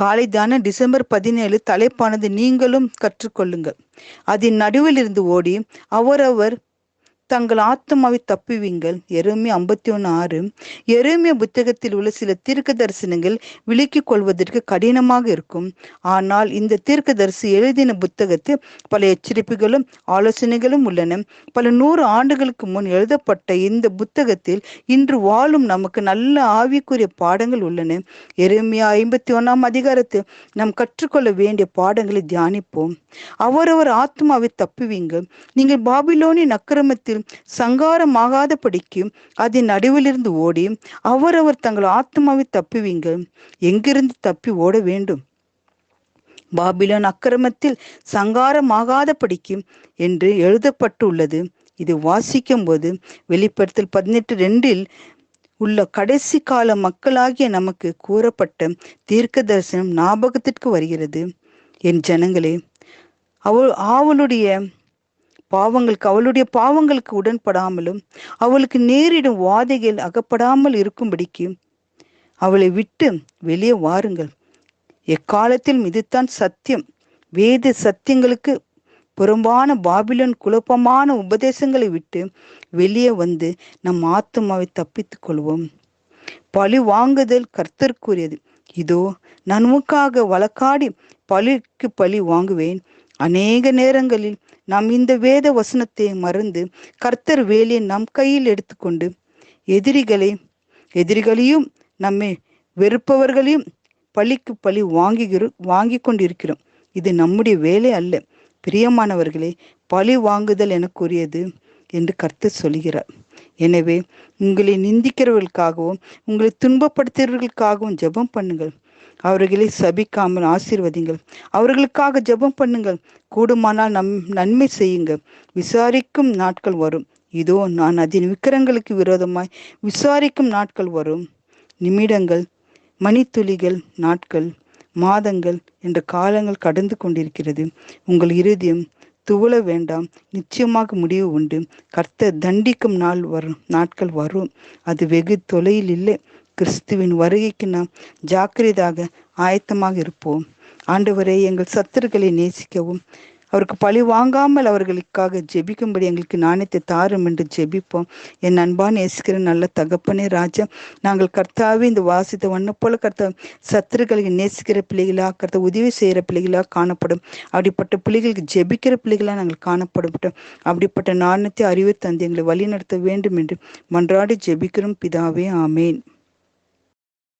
காலைதான December பதினேழு தலைப்பானது நீங்களும் கற்றுக்கொள்ளுங்கள். அதன் நடுவில் இருந்து ஓடி அவரவர் தங்கள் ஆத்மாவை தப்புவீங்கள். எருமே ஐம்பத்தி ஒன்று ஆறு. எருமிய புத்தகத்தில் உள்ள சில தீர்க்க தரிசனங்கள் விலக்கிக் கொள்வதற்கு கடினமாக இருக்கும். ஆனால் இந்த தீர்க்க தரிசி எழுதின புத்தகத்தில் பல எச்சரிப்புகளும் ஆலோசனைகளும் உள்ளன. பல நூறு ஆண்டுகளுக்கு முன் எழுதப்பட்ட இந்த புத்தகத்தில் இன்று வாழும் நமக்கு நல்ல ஆவிக்குரிய பாடங்கள் உள்ளன. எருமியா ஐம்பத்தி ஒன்னாம் அதிகாரத்தில் நாம் கற்றுக்கொள்ள வேண்டிய பாடங்களை தியானிப்போம். அவரவர் ஆத்மாவை தப்புவீங்க நீங்கள் பாபிலோனின் அக்கிரமத்தில் சங்காரமாகாதபடிக்கு அதன் நடுவிலிருந்து ஓடி அவரவர் தங்கள் ஆத்மாவை தப்புவீங்க. எங்கிருந்து தப்பி ஓட வேண்டும்? பாபிலோன் அக்கிரமத்தில் சங்காரமாகாதபடிக்கு என்று எழுதப்பட்டுள்ளது. இது வாசிக்கும் போது வெளிப்படத்தில் பதினெட்டு ரெண்டில் உள்ள கடைசி கால மக்களாகிய நமக்கு கூறப்பட்ட தீர்க்க தரிசனம் ஞாபகத்திற்கு வருகிறது. என் ஜனங்களே அவள் அவளுடைய பாவங்களுக்கு அவளுடைய பாவங்களுக்கு உடன்படாமலும் அவளுக்கு நேரிடும் வாதைகள் அகப்படாமல் இருக்கும்படிக்கு அவளை விட்டு வெளியே வாருங்கள். எக்காலத்தில் இதுதான் சத்தியம். வேத சத்தியங்களுக்கு புறம்பான பாபிலன் குழப்பமான உபதேசங்களை விட்டு வெளியே வந்து நம் ஆத்மாவை தப்பித்துக் கொள்வோம். பழி வாங்குதல் கர்த்தருக்குரியது. இதோ நான் உமக்காக வழக்காடி பழிக்கு பழி வாங்குவேன். அநேக நேரங்களில் நாம் இந்த வேத வசனத்தை மறந்து கர்த்தர் வேலையை நம் கையில் எடுத்துக்கொண்டு எதிரிகளை எதிரிகளையும் நம்மை வெறுப்பவர்களையும் பழிக்கு பழி வாங்குகிற வாங்கி கொண்டிருக்கிறோம். இது நம்முடைய வேலை அல்ல. பிரியமானவர்களே பழி வாங்குதல் எனக்குரியது என்று கர்த்தர் சொல்கிறார். எனவே உங்களை நிந்திக்கிறவர்களுக்காகவும் உங்களை துன்பப்படுத்துகிறவர்களுக்காகவும் ஜெபம் பண்ணுங்கள். அவர்களை சபிக்காமல் ஆசீர்வதிங்கள். அவர்களுக்காக ஜெபம் பண்ணுங்கள். கூடுமானால் நம் நன்மை செய்யுங்க விசாரிக்கும் நாட்கள் வரும். இதோ நான் அதன் விக்கிரங்களுக்கு விரோதமாய் விசாரிக்கும் நாட்கள் வரும். நிமிடங்கள் மணித்துளிகள் நாட்கள் மாதங்கள் என்ற காலங்கள் கடந்து கொண்டிருக்கிறது. உங்கள் இருதயம் துவள வேண்டாம். நிச்சயமாக முடிவு உண்டு. கர்த்த தண்டிக்கும் நாள் வரும் நாட்கள் வரும். அது வெகு தொலையில் இல்லை. கிறிஸ்துவின் வருகைக்கு நாம் ஜாக்கிரதாக ஆயத்தமாக இருப்போம். ஆண்டவரே எங்கள் சத்துருக்களை நேசிக்கவும். அவருக்கு பழி வாங்காமல் அவர்களுக்காக ஜெபிக்கும்படி எங்களுக்கு நாணயத்தை தாரும் என்று ஜெபிப்போம். என் அன்பான் நேசிக்கிற நல்ல தகப்பனே ராஜா நாங்கள் கர்த்தாவே இந்த வாசித்த வண்ண போல கர்த்தா சத்துருக்களை நேசிக்கிற பிள்ளைகளா கர்த்த உதவி செய்கிற பிள்ளைகளா காணப்படும். அப்படிப்பட்ட பிள்ளைகளுக்கு ஜெபிக்கிற பிள்ளைகளா நாங்கள் காணப்படும் அப்படிப்பட்ட நாணயத்தை அறிவு தந்து எங்களை வழி நடத்த வேண்டும் என்று மன்றாடி ஜெபிக்கிறோம். பிதாவே ஆமேன்.